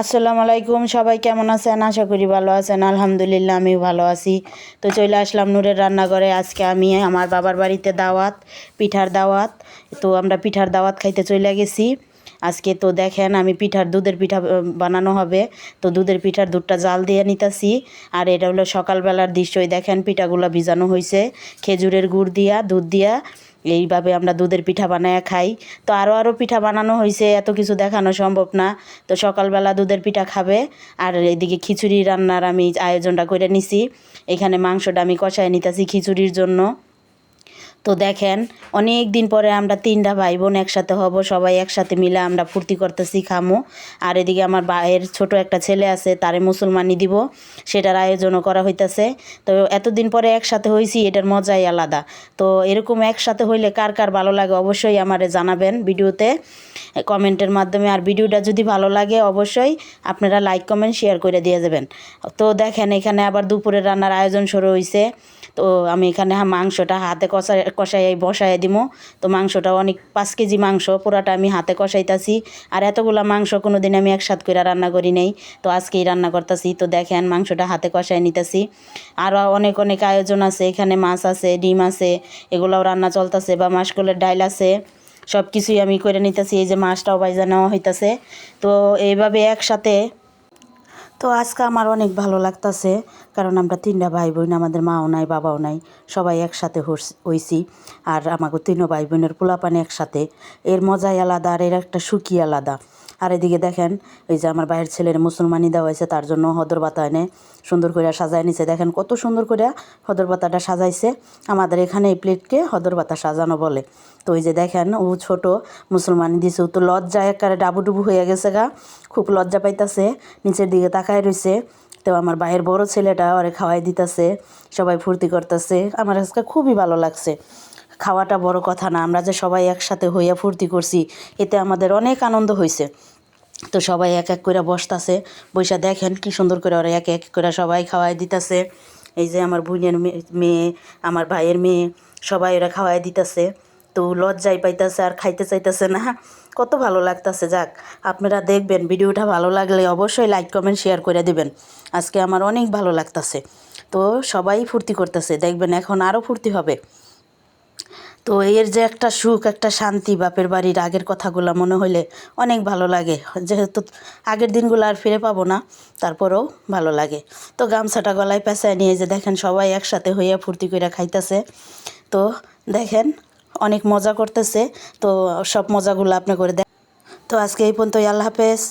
আসসালামু আলাইকুম, সবাই কেমন আছেন? আশা করি ভালো আছেন। আলহামদুলিল্লাহ, আমিও ভালো আছি। তো চলে আসলাম নূরের রান্নাঘরে। আজকে আমি আমার বাবার বাড়িতে দাওয়াত, পিঠার দাওয়াত। তো আমরা পিঠার দাওয়াত খাইতে চলে গেছি। আজকে তো দেখেন, আমি পিঠার দুধের পিঠা বানানো হবে। তো দুধের পিঠার দুধটা জাল দিয়ে নিতেছি। আর এটা হলো সকালবেলার দৃশ্যই। দেখেন পিঠাগুলো ভিজানো হয়েছে খেজুরের গুড় দিয়া, দুধ দিয়া। এইভাবে আমরা দুধের পিঠা বানায় খাই। তো আরও আরও পিঠা বানানো হয়েছে এত কিছু দেখানো সম্ভব না। তো সকালবেলা দুধের পিঠা খাবে, আর এদিকে খিচুড়ি রান্নার আমি আয়োজনটা করে নিছি। এখানে মাংসটা আমি কষায় নিতেছি খিচুড়ির জন্য। তো দেখেন, অনেক দিন পরে আমরা তিনটা ভাই বোন একসাথে হব, সবাই একসাথে মিলে আমরা ফুর্তি করতেছি, খামো। আর এদিকে আমার ভাইয়ের ছোট একটা ছেলে আছে, তারে মুসলমানি দিব, সেটার আয়োজনও করা হইতাছে। তো এতদিন পরে একসাথে হয়েছি এটার মজাই আলাদা। তো এরকম একসাথে হইলে কার কার ভালো লাগে অবশ্যই আমারে জানাবেন ভিডিওতে। কমেন্টের মাধ্যমে। আর ভিডিওটা যদি ভালো লাগে অবশ্যই আপনারা লাইক কমেন্ট শেয়ার করে দিয়ে যাবেন। তো দেখেন এখানে আবার দুপুরে রান্নার আয়োজন শুরু হয়েছে তো আমি এখানে মাংসটা হাতে কষা কষাই বসাই দিব তো মাংসটা অনেক, পাঁচ কেজি মাংস পুরাটা আমি হাতে কষাইতাছি। আর এতগুলা মাংস কোনো দিন আমি একসাথ করে রান্না করি নাই। তো আজকেই রান্না করতেছি। তো দেখেন মাংসটা হাতে কষাই নিতেছি। আরও অনেক অনেক আয়োজন আছে। এখানে মাছ আছে, ডিম আছে। এগুলোও রান্না চলতেছে। বা মাসকলের ডাইল আছে। সব কিছুই আমি করে নিতেছি, এই যে মাছটাও বাইজা নেওয়া হইতাছে। তো এইভাবে একসাথে, তো আজকে আমার অনেক ভালো লাগতাছে, কারণ আমরা তিনটা ভাই বোন আমাদের মাও নাই, বাবাও নাই, সবাই একসাথে হইছি। আর আমাকে তিনও ভাই বোনের পোলাপানি একসাথে। এর মজাই আলাদা আর এর একটা সুখী আলাদা। আর এদিকে দেখেন, ওই যে আমার বাইরের ছেলের মুসলমানি দেওয়া হয়েছে, তার জন্য হদর বাতা এনে সুন্দর করে সাজায় নিছে। দেখেন কত সুন্দর করে হদর বাতাটা সাজাইছে। আমাদের এখানে এই প্লেটকে হদর বাতা সাজানো বলে। তো ওই যে দেখেন, ও ছোট মুসলমানি দিছে, ও তো লজ্জা একারে ডাবুডুবু হয়ে গেছে গা। খুব লজ্জা পাইতাছে, নিচের দিকে তাকায় রইছে। তো আমার ভাইয়ের বড় ছেলেটা ওরে খাওয়াই দিতেছে, সবাই ফুর্তি করতেছে। আমার আজকে খুবই ভালো লাগছে। খাওয়াটা বড় কথা না। আমরা যে সবাই একসাথে হইয়া ফুর্তি করছি, এতে আমাদের অনেক আনন্দ হয়েছে তো সবাই এক এক করে বসতাছে বৈশা দেখেন কি সুন্দর করে ওরা এক এক করে সবাই খাওয়াই দিতেছে। এই যে আমার বোনের মেয়ে, আমার ভাইয়ের মেয়ে, সবাই ওরা খাওয়াই দিতেছে। তো লজ্জাই পাইতেছে আর খাইতে চাইতেছে না। কত ভালো লাগতেছে, যাক, আপনারা দেখবেন, ভিডিওটা ভালো লাগলে অবশ্যই লাইক, কমেন্ট, শেয়ার করে দেবেন। আজকে আমার অনেক ভালো লাগতেছে। তো সবাই ফুর্তি করতেছে, দেখবেন এখন আরও ফুর্তি হবে। তো এর যে একটা সুখ, একটা শান্তি বাপের বাড়ির আগের কথাগুলো মনে হইলে অনেক ভালো লাগে। যেহেতু আগের দিনগুলো আর ফিরে পাবো না, তারপরেও ভালো লাগে। তো গামছাটা গলায় পেঁচায় নিয়ে যে দেখেন সবাই একসাথে হইয়া ফুর্তি করে খাইতেছে। তো দেখেন অনেক মজা করতেছে। তো সব মজাগুলো আপনি করে দেখ তো আজকে এই পর্যন্তই, আল্লাহ হাফেজ।